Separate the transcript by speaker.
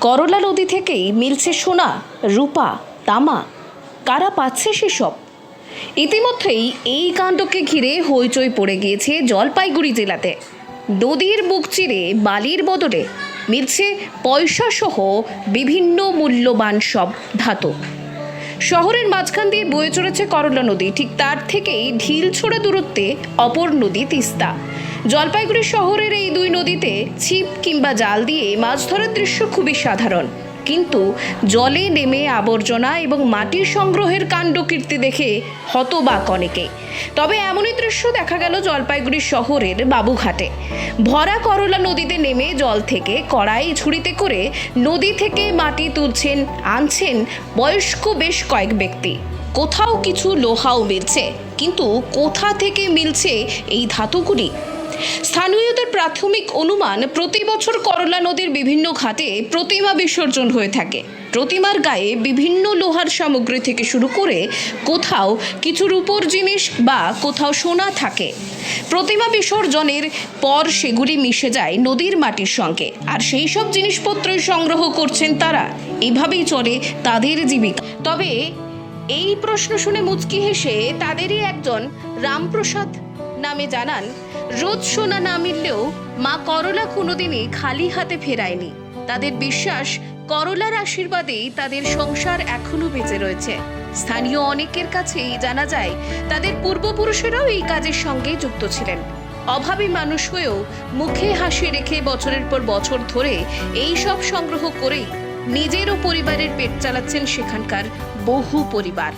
Speaker 1: করলা নদী থেকেই মিলছে সোনা, রূপা, তামা। কারা পাচ্ছে সেসব? ইতিমধ্যেই এই কাণ্ডকে ঘিরে হইচই পড়ে গিয়েছে জলপাইগুড়ি জেলাতে। নদীর বুক চিরে বালির বদলে মিলছে পয়সাসহ বিভিন্ন মূল্যবান সব ধাতু। শহরের মাঝখান দিয়ে বয়ে চলেছে করলা নদী, ঠিক তার থেকেই ঢিল ছোড়া দূরত্বে অপর নদী তিস্তা। জলপাইগুড়ি শহরের এই দুই নদীতে ছিপ কিংবা জাল দিয়ে মাছ ধরার দৃশ্য খুবই সাধারণ। কিন্তু জলে নেমে আবর্জনা এবং মাটির সংগ্রহের কাণ্ডকীর্তি দেখে হতবাক অনেকে। তবে এমনই দৃশ্য দেখা গেল জলপাইগুড়ি শহরের বাবুঘাটে। ভরা করলা নদীতে নেমে জল থেকে কড়াই ঝুড়িতে করে নদী থেকে মাটি তুলছেন, আনছেন বয়স্ক বেশ কয়েক ব্যক্তি। কোথাও কিছু লোহাও মিলছে, কিন্তু কোথা থেকে মিলছে এই ধাতুগুলি? স্থানীয়দের প্রাথমিক অনুমান, প্রতি বছর করলা নদীর বিভিন্ন ঘাটে প্রতিমা বিসর্জন হয়ে থাকে। প্রতিমার গায়ে বিভিন্ন লোহার সামগ্রী থেকে শুরু করে কোথাও কিছু রূপোর জিনিস বা কোথাও সোনা থাকে। প্রতিমা বিসর্জনের পর সেগুলি মিশে যায় নদীর মাটির সঙ্গে। আর সেই সব জিনিসপত্রই সংগ্রহ করছেন তারা। এভাবেই চলে তাদের জীবিকা। তবে এই প্রশ্ন শুনে মুচকি হেসে তাদেরই একজন রামপ্রসাদ নামে জানান রোজ সোনা না মিললেও মা করলা কোনোদিনই খালি হাতে ফেরায়নি। তাদের বিশ্বাস, করলার আশীর্বাদেই তাদের সংসার এখনও বেঁচে রয়েছে। স্থানীয় অনেকের কাছেই জানা যায়, তাদের পূর্বপুরুষেরাও এই কাজের সঙ্গে যুক্ত ছিলেন। অভাবী মানুষ হয়েও মুখে হাসি রেখে বছরের পর বছর ধরে এই সব সংগ্রহ করেই নিজের ও পরিবারের পেট চালাচ্ছেন সেখানকার বহু পরিবার।